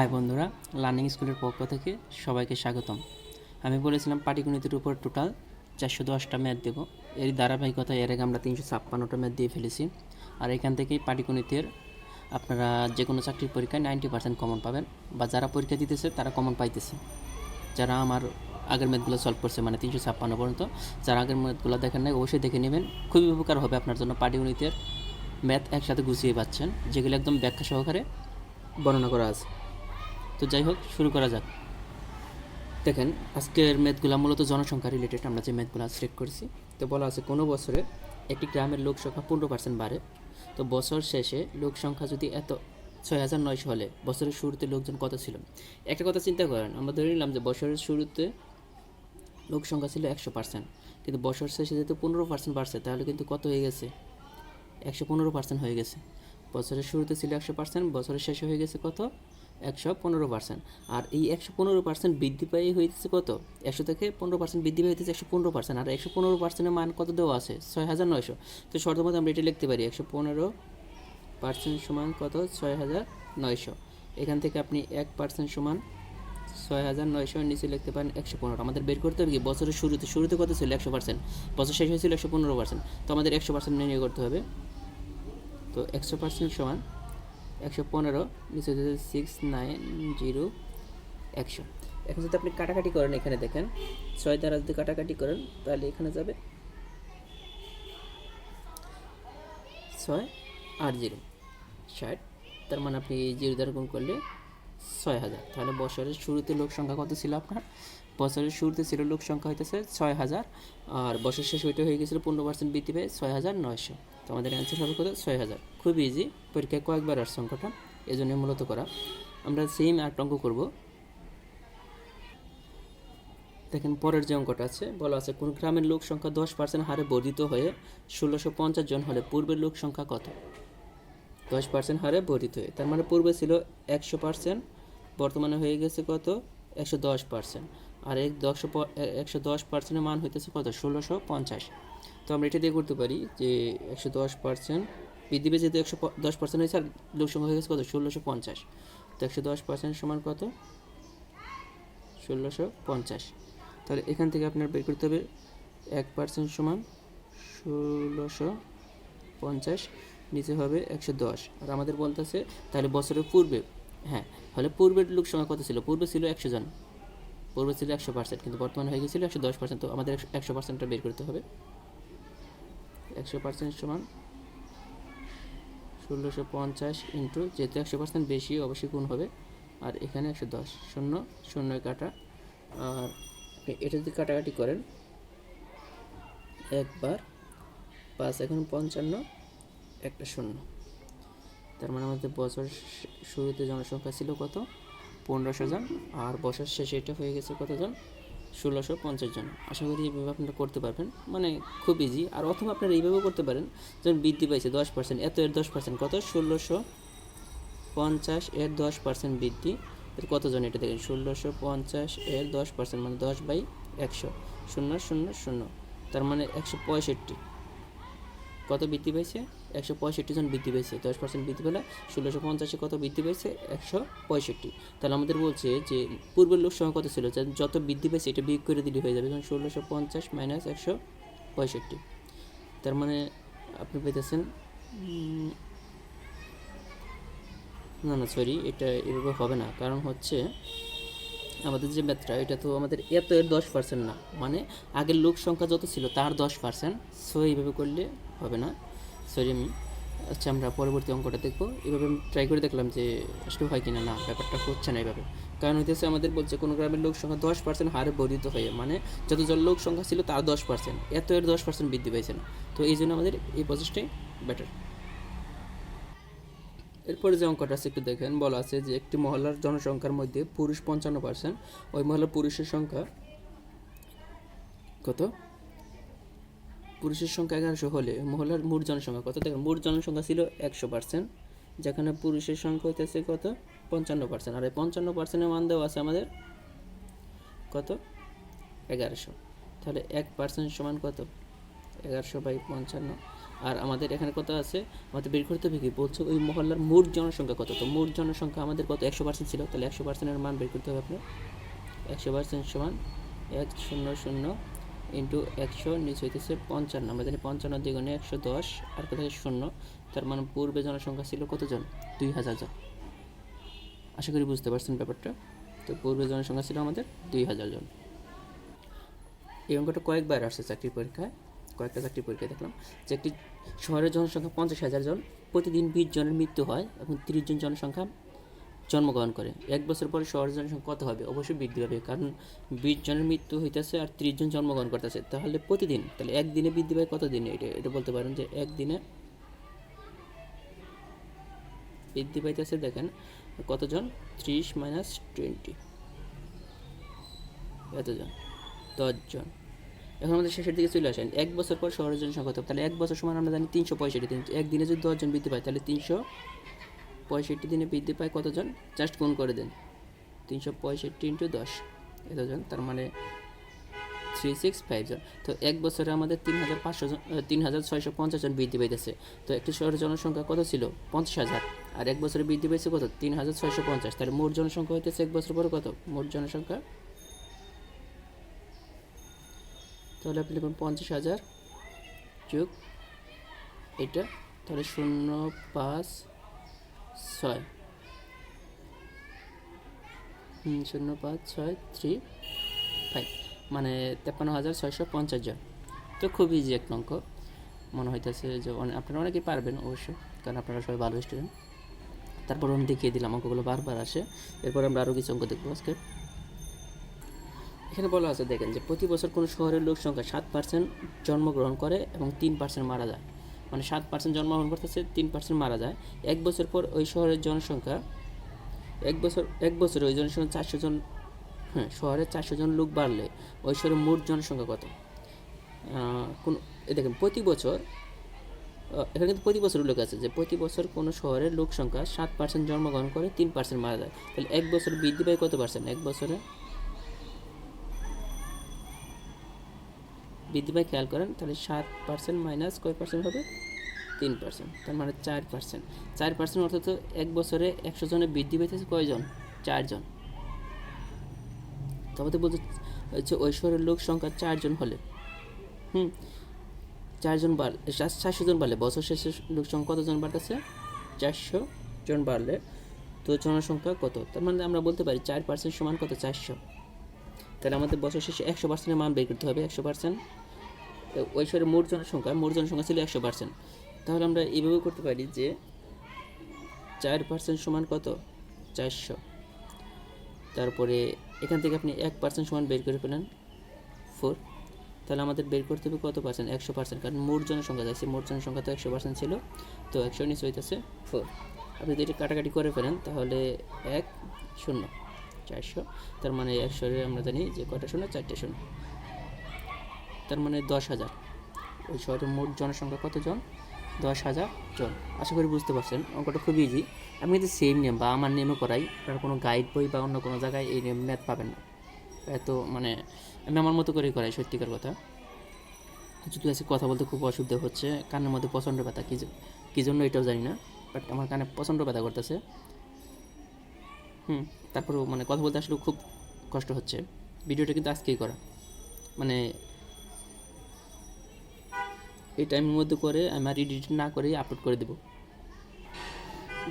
High বন্ধুরা learning স্কুলের পক্ষ থেকে সবাইকে স্বাগতম। আমি বলেছিলাম পাটিগণিতের উপর টোটাল চারশো দশটা ম্যাথ দেবো। এর ধারাবাহিকতা এর আগে আমরা তিনশো ছাপ্পান্নটা ম্যাথ দিয়ে ফেলেছি। আর এখান থেকেই পাটিগণিতের আপনারা যে কোনো চাকরির পরীক্ষায় নাইনটি পার্সেন্ট কমন পাবেন বা যারা পরীক্ষা দিতেছে তারা কমন পাইতেছে। যারা আমার আগের ম্যাথগুলো সলভ করছে মানে তিনশো ছাপ্পান্ন পর্যন্ত, যারা আগের ম্যাথগুলো দেখেন নাই, অবশ্যই দেখে নেবেন। খুবই উপকার হবে আপনার জন্য পাটিগণিতের ম্যাথ একসাথে গুছিয়ে পাচ্ছেন, যেগুলো একদম ব্যাখ্যা সহকারে বর্ণনা করা আছে। তো যাই হোক, শুরু করা যাক। দেখেন, আজকের ম্যাথগুলো মূলত জনসংখ্যা রিলেটেড আমরা যে ম্যাথগুলো সিলেক্ট করেছি, তো বলা আছে কোনো বছরে একটি গ্রামের লোক সংখ্যা পনেরো পার্সেন্ট বাড়ে। তো বছর শেষে লোক সংখ্যা যদি এত, ছয় হাজার নয়শো হলে বছরের শুরুতে লোকজন কত ছিল? একটা কথা চিন্তা করেন, আমরা ধরে নিলাম যে বছরের শুরুতে লোক সংখ্যা ছিল একশো পার্সেন্ট কিন্তু বছর শেষে যেহেতু পনেরো পার্সেন্ট বাড়ছে, তাহলে কিন্তু কত হয়ে গেছে? একশো পনেরো পার্সেন্ট হয়ে গেছে। বছরের শুরুতে ছিল একশো পার্সেন্ট বছরের শেষে হয়ে গেছে কত? একশো পনেরো পার্সেন্ট আর এই একশো পনেরো পার্সেন্ট বৃদ্ধি পাই হয়েছে কত? একশো থেকে পনেরো পার্সেন্ট বৃদ্ধি পাই হইতেছে একশো পনেরো পার্সেন্ট আর একশো পনেরো পার্সেন্টের মান কত দেওয়া আছে? ছয় হাজার নয়শো। তো শর্তমতো আমরা এটা লিখতে পারি। একশো পনেরো পার্সেন্ট সমান কত? ছয় হাজার নয়শো। এখান থেকে আপনি এক পার্সেন্ট সমান ছয় হাজার নয়শো নিচে লিখতে পারেন একশো পনেরো। আমাদের বের করতে হবে কি? বছরের শুরুতে শুরুতে কত ছিল? একশো পার্সেন্ট বছর শেষ হয়েছিল একশো পনেরো পার্সেন্ট তো আমাদের একশো পার্সেন্ট নির্ণয় করতে হবে। তো একশো পার্সেন্ট সমান একশো পনেরো সিক্স নাইন জিরো একশো। এখন যদি আপনি কাটাকাটি করেন এখানে দেখেন, ছয় দ্বারা যদি কাটাকাটি করেন, তাহলে এখানে যাবে ছয় আট জিরো ষাট, তার মানে আপনি জিরো দ্বারা গুণ করলে ছয় হাজার। তাহলে বছরের শুরুতে লোক সংখ্যা কত ছিল আপনার? বছরের শুরুতে ছিল লোক সংখ্যা হইতেছে ছয় হাজার, আর বছর শেষ ওইটা হয়ে গেছিল পনেরো পার্সেন্ট বৃদ্ধি পেয়ে ছয় হাজার নয়শো। তো আমাদের অ্যান্সার হবে কত? ছয় হাজার। খুব ইজি পরীক্ষায় কয়েকবার আর সংখ্যাটা জন্য মূলত করা। আমরা সেম আট অঙ্ক করব। দেখেন, পরের যে অঙ্কটা আছে, বলা আছে, কোন গ্রামের লোক সংখ্যা দশ পার্সেন্ট হারে বর্ধিত হয়ে ষোলোশো পঞ্চাশ জন হলে পূর্বের লোক সংখ্যা কত? দশ পার্সেন্ট হারে বর্ধিত হয়ে। তার মানে পূর্বে ছিল একশো পার্সেন্ট বর্তমানে হয়ে গেছে কত? একশো দশ পার্সেন্ট আর এক দশশো একশো দশ পার্সেন্টের মান হইতেছে কত? ষোলোশো পঞ্চাশ। তো আমরা এটা দিয়ে করতে পারি যে একশো দশ পার্সেন্ট বৃদ্ধি যেহেতু একশো দশ পার্সেন্ট হয়েছে আর লোক সংখ্যা হয়ে গেছে কত? ষোলোশো পঞ্চাশ। তো একশো দশ পার্সেন্ট সমান কত? ষোলোশো পঞ্চাশ। তাহলে এখান থেকে আপনার বের করতে হবে এক পার্সেন্ট সমান ষোলোশো পঞ্চাশ, নিচে হবে একশো দশ। আর আমাদের বলতেছে, তাহলে বছরের পূর্বে হ্যাঁ তাহলে পূর্বের লোক সংখ্যা কত ছিল? পূর্বে ছিল একশো জন। পূর্বে ছিল একশো পার্সেন্ট, কিন্তু বর্তমানে হয়ে গেছিল একশো দশ পার্সেন্ট। তো আমাদের একশো পার্সেন্টটা বের করতে হবে। একশো পার্সেন্ট সমান ষোলোশো পঞ্চাশ ইন্টু, যেহেতু একশো পার্সেন্ট বেশি, অবশ্যই গুণ হবে। আর এখানে একশো দশ, শূন্য শূন্য কাটা। আর এটা যদি কাটাকাটি করেন, একবার পাঁচ এখন পঞ্চান্ন, একটা শূন্য। তার মানে আমাদের বছর শুরুতে জনসংখ্যা ছিল কত? পনেরোশো জন। আর বছর শেষে এটা হয়ে গেছে কতজন ষোলোশো পঞ্চাশ জন। আশা করি এইভাবে আপনারা করতে পারবেন। মানে খুব ইজি আর অথবা আপনারা এইভাবেও করতে পারেন, যেমন বৃদ্ধি পাইছে দশ পার্সেন্ট এত এর দশ পার্সেন্ট কত? ষোলোশো পঞ্চাশ এর দশ পার্সেন্ট বৃদ্ধি। কতজন এটা দেখেন? ষোলোশো পঞ্চাশ এর দশ পার্সেন্ট মানে দশ বাই একশো। শূন্য শূন্য শূন্য। তার মানে একশো পঁয়ষট্টি। কত বৃদ্ধি পেয়েছে? একশো পঁয়ষট্টি জন বৃদ্ধি পেয়েছে। দশ পার্সেন্ট বৃদ্ধি পেলে ষোলোশো পঞ্চাশে কত বৃদ্ধি পেয়েছে? একশো পঁয়ষট্টি। তাহলে আমাদের বলছে যে পূর্বের লোক সংখ্যা কত ছিল? যত বৃদ্ধি পেয়েছে, এটা বিয়োগ করে দিলে হয়ে যাবে। যেমন ষোলোশো পঞ্চাশ মাইনাস একশো পঁয়ষট্টি। তার মানে আপনি পেতেছেন না না সরি এটা এভাবে হবে না। কারণ হচ্ছে আমাদের যে ম্যাথটা, এটা তো আমাদের এত এর দশ পার্সেন্ট না। মানে আগের লোক সংখ্যা যত ছিল, তার দশ পার্সেন্ট সো এইভাবে করলে হবে না। সরি আমি আচ্ছা আমরা পরবর্তী অঙ্কটা দেখব। এভাবে আমি ট্রাই করে দেখলাম যে আসলে হয় কিনা না, ব্যাপারটা হচ্ছে না এইভাবে কারণ হইতেছে আমাদের বলছে কোনো গ্রামের লোক সংখ্যা দশ পার্সেন্ট হারে বর্ধিত হয়ে মানে যত জন লোক সংখ্যা ছিল তার দশ পার্সেন্ট এত এর দশ পার্সেন্ট বৃদ্ধি পেয়েছে না। তো এই জন্য আমাদের এই প্রসেসটাই বেটার এরপরে যে অঙ্কটা আছে, একটু দেখেন। বলা আছে যে একটি মহল্লার জনসংখ্যার মধ্যে পুরুষ পঞ্চান্ন পার্সেন্ট ওই মহল্লার পুরুষের সংখ্যা কত? পুরুষের সংখ্যা এগারোশো হলে ওই মহল্লার মোট জনসংখ্যা কত? দেখেন, মোট জনসংখ্যা ছিল একশো পার্সেন্ট যেখানে পুরুষের সংখ্যা হইতেছে কত? পঞ্চান্ন পার্সেন্ট আর এই পঞ্চান্ন পার্সেন্টের মান দেওয়া আছে আমাদের কত? এগারোশো। তাহলে এক পার্সেন্ট সমান কত? এগারোশো বাই পঞ্চান্ন। আর আমাদের এখানে কত আছে? আমাদের বের করতে হবে কি বলছে ওই মহল্লার মোট জনসংখ্যা কত? তো মোট জনসংখ্যা আমাদের কত? একশো পার্সেন্ট ছিল। তাহলে একশো পার্সেন্টের মান বের করতে হবে আপনার। একশো পার্সেন্ট সমান এক শূন্য শূন্য ইন্টু একশো, নিচে হইতেছে পঞ্চান্ন। আমরা জানি পঞ্চান্ন দ্বিগুণে একশো দশ, আর কোথায় শূন্য। তার মানে পূর্বে জনসংখ্যা ছিল কতজন? দুই হাজার জন। আশা করি বুঝতে পারছেন ব্যাপারটা? তো পূর্বে জনসংখ্যা ছিল আমাদের দুই হাজার জন। এই অঙ্কটা কয়েকবার আসছে চাকরির পরীক্ষায়। কয়েকটা চাকরির পরীক্ষায় দেখলাম যে একটি শহরের জনসংখ্যা পঞ্চাশ হাজার জন, প্রতিদিন বিশ জনের মৃত্যু হয় এবং তিরিশ জন জনসংখ্যা জন্মগ্রহণ করে। এক বছর পরে শহরের জনসংখ্যা কত হবে? অবশ্যই বৃদ্ধি পাবে, কারণ বিশ জনের মৃত্যু হইতেছে আর তিরিশ জন জন্মগ্রহণ করতেছে। তাহলে প্রতিদিন, তাহলে একদিনে বৃদ্ধি পায় কত দিনে এটা এটা বলতে পারেন যে একদিনে বৃদ্ধি পাইতেছে, দেখেন, কতজন? ত্রিশ মাইনাস টোয়েন্টি। এতজন, দশজন। এখন আমাদের শেষের দিকে চলে আসেন। এক বছর পর শহরের জনসংখ্যা তাহলে এক বছর সমান আমরা জানি তিনশো পঁয়ষট্টি। দিন একদিনে যদি দশজন বৃদ্ধি পায়, তাহলে তিনশো পঁয়ষট্টি দিনে বৃদ্ধি পায় কতজন? জাস্ট গুণ করে দেন। তিনশো পঁয়ষট্টি ইন্টু দশ। এতজন, তার মানে থ্রি সিক্স ফাইভ জন। তো এক বছরে আমাদের তিন হাজার পাঁচশো জন তিন হাজার ছয়শো পঞ্চাশ জন বৃদ্ধি পাইতেছে। তো একটি শহরের জনসংখ্যা কত ছিল? পঞ্চাশ হাজার। আর এক বছরে বৃদ্ধি পেয়েছে কত? তিন হাজার ছয়শো পঞ্চাশ। তাহলে মোট জনসংখ্যা হইতেছে এক বছর পরে কত? মোট জনসংখ্যা? তাহলে আপনি লিখুন পঞ্চাশ হাজার যোগ এটা তাহলে শূন্য পাঁচ ছয়। শূন্য পাঁচ, ছয় থ্রি ফাইভ মানে তেপ্পান্ন হাজার ছয়শো পঞ্চাশ জন। তো খুব ইজি একটা অঙ্ক। মনে হইতেছে যে আপনারা অনেকেই পারবেন অবশ্যই, কারণ আপনারা সবাই ভালো স্টুডেন্ট তারপর আমি দেখিয়ে দিলাম, অঙ্কগুলো বারবার আসে। এরপর আমরা আরও কিছু অঙ্ক দেখব আজকে। এখানে বলা আছে, দেখেন যে প্রতি বছর কোনো শহরের লোক সংখ্যা সাত পার্সেন্ট জন্মগ্রহণ করে এবং তিন পার্সেন্ট মারা যায়। মানে সাত পার্সেন্ট জন্মগ্রহণ করতেছে, তিন পার্সেন্ট মারা যায়। এক বছর পর ওই শহরের জনসংখ্যা, এক বছর, এক বছরে ওই জনসংখ্যা চারশো জন হ্যাঁ শহরে চারশো জন লোক বাড়লে ওই শহরের মোট জনসংখ্যা কত? কোন দেখেন, প্রতি বছর এখানে কিন্তু প্রতি বছর উল্লেখ আছে যে প্রতি বছর কোনো শহরের লোক সংখ্যা সাত পার্সেন্ট জন্মগ্রহণ করে তিন পার্সেন্ট মারা যায়। তাহলে এক বছর বৃদ্ধি পায় কত পার্সেন্ট এক বছরে বৃদ্ধি পায়, খেয়াল করেন, তাহলে সাত পার্সেন্ট মাইনাস কয় পার্সেন্ট হবে? তিন পার্সেন্ট তার মানে চার পার্সেন্ট চার পার্সেন্ট অর্থাৎ এক বছরে একশো জনে বৃদ্ধি পেয়েছে কয়জন? চারজন। তবে তো বলতে হচ্ছে ওই শহরের লোক সংখ্যা চারজন হলে। হুম? চারজন বাড়লে চারশো জন বাড়লে, বছর শেষে লোক সংখ্যা কতজন বাড়তেছে? চারশো জন বাড়লে তো জনসংখ্যা কত? তার মানে আমরা বলতে পারি চার পার্সেন্ট সমান কত? চারশো। তাহলে আমাদের বছর শেষে একশো পার্সেন্টের মান বের করতে হবে, একশো পার্সেন্ট ওই শহরের মোট জনসংখ্যা মোট জনসংখ্যা ছিল একশো পার্সেন্ট তাহলে আমরা এইভাবে করতে পারি যে চার পার্সেন্ট সমান কত? চারশো। তারপরে এখান থেকে আপনি এক পার্সেন্ট সমান বের করে পেলেন ফোর তাহলে আমাদের বের করতে হবে কত পার্সেন্ট একশো পার্সেন্ট কারণ মোট জনসংখ্যা যাচ্ছে, মোট জনসংখ্যা তো একশো পার্সেন্ট ছিল, তো একশো নিচে হইতেছে ফোর আপনি যদি এটা কাটাকাটি করে ফেলেন, তাহলে এক শূন্য, চারশো। তার মানে একশোরে আমরা জানি যে কটা শূন্য? চারটে শূন্য। তার মানে দশ হাজার। ওই শহরের মোট জনসংখ্যা কতজন? দশ হাজার জন। আশা করি বুঝতে পারছেন, অঙ্কটা খুব ইজি আমি কিন্তু সেম নিয়ম, বা আমার নিয়মে করাই। আপনারা কোনো গাইড বই বা অন্য কোনো জায়গায় এই নিয়ম ম্যাথ পাবেন না। এত মানে আমি আমার মতো করেই করাই, সত্যিকার কথা। যদি আজকে কথা বলতে খুব অসুবিধা হচ্ছে, কানের মধ্যে প্রচণ্ড ব্যথা, কী কী জন্য এটাও জানি না বাট আমার কানে প্রচণ্ড ব্যথা করতেছে। হুম, তারপরেও মানে কথা বলতে আসলে খুব কষ্ট হচ্ছে। ভিডিওটা কিন্তু আজকেই করা। মানে এই টাইমের মধ্যে করে আমি এডিট না করে আপলোড করে দেবো।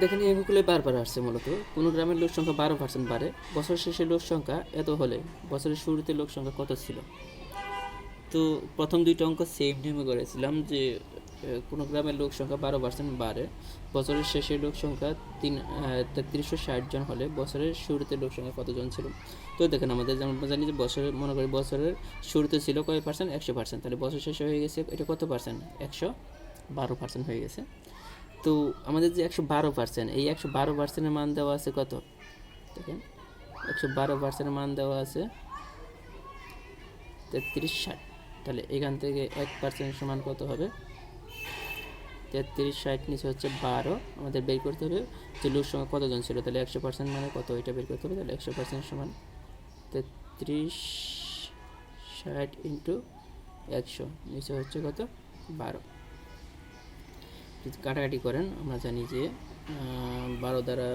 দেখেন এগুলো বারবার আসছে মূলত। কোনো গ্রামের লোক সংখ্যা বারো পার্সেন্ট বাড়ে। বছর শেষে লোক সংখ্যা এত হলে বছরের শুরুতে লোক সংখ্যা কত ছিল? তো প্রথম দুইটা অঙ্ক সেম নিয়মে করেছিলাম যে কোনো গ্রামের লোক সংখ্যা বারো পার্সেন্ট বাড়ে। বছরের শেষে লোক সংখ্যা তিন তেত্রিশশো ষাট জন হলে বছরের শুরুতে লোক সংখ্যা কতজন ছিল? তো দেখেন আমাদের যেমন জানি যে বছরের, মনে করি বছরের শুরুতে ছিল কয় পার্সেন্ট একশো পার্সেন্ট তাহলে বছর শেষে হয়ে গেছে, এটা কত পার্সেন্ট একশো বারো পার্সেন্ট হয়ে গেছে। তো আমাদের যে একশো বারো পার্সেন্ট এই একশো বারো পার্সেন্টের মান দেওয়া আছে কত? দেখেন, একশো বারো পার্সেন্টের মান দেওয়া আছে তেত্রিশ ষাট। তাহলে এখান থেকে এক পার্সেন্ট সমান কত হবে? তেত্রিশ, ষাট, নিচে হচ্ছে বারো। আমাদের বের করতে হবে যে লোক সংখ্যা কতজন ছিল? তাহলে একশো পার্সেন্ট মানে কত? এটা বের করতে হবে তাহলে একশো পার্সেন্ট সমান তেত্রিশ, ষাট ইন্টু একশো। নিচে হচ্ছে কত? বারো। যদি কাটাকাটি করেন, আমরা জানি যে বারো দ্বারা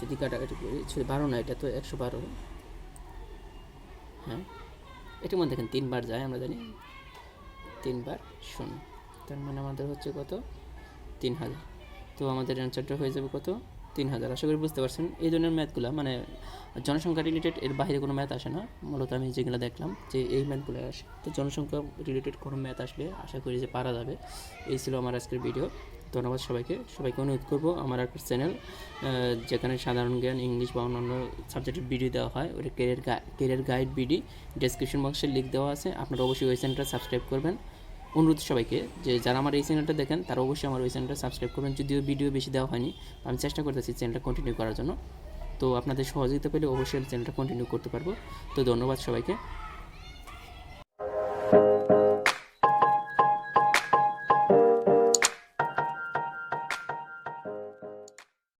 যদি কাটাকাটি করি বারো না, এটা তো একশো বারো। হ্যাঁ? এটার মধ্যে দেখেন তিনবার যায়, আমরা জানি। তিনবার শূন্য। তার মানে আমাদের হচ্ছে কত? তিন হাজার। তো আমাদের অ্যান্সারটা হয়ে যাবে কত? তিন হাজার। আশা করি বুঝতে পারছেন। এই ধরনের ম্যাথগুলো মানে জনসংখ্যা রিলেটেড এর বাইরে কোনো ম্যাথ আসে না। মূলত আমি যেগুলো দেখলাম যে এই ম্যাথগুলো আসে। তো জনসংখ্যা রিলেটেড কোনো ম্যাথ আসলে আশা করি যে পারা যাবে। এই ছিল আমার আজকের ভিডিও ধন্যবাদ সবাইকে। সবাইকে অনুরোধ করব আমার একটা চ্যানেল যেখানে সাধারণ জ্ঞান, ইংলিশ বা অন্যান্য সাবজেক্টের ভিডিও দেওয়া হয়। ওটা career career guide BD description বক্সে লিঙ্ক দেওয়া আছে। আপনারা অবশ্যই ওই চ্যানেলটা সাবস্ক্রাইব করবেন। অনুরোধ সবাইকে যে যারা আমার এই চ্যানেলটা দেখেন, তারা অবশ্যই আমার ওই চ্যানেলটা সাবস্ক্রাইব করবেন। যদিও ভিডিও বেশি দেওয়া হয়নি, আমি চেষ্টা করতেছি চ্যানেলটা কন্টিনিউ করার জন্য। তো আপনাদের সহযোগিতা পেলে অবশ্যই চ্যানেলটা কন্টিনিউ করতে পারব। তো ধন্যবাদ সবাইকে।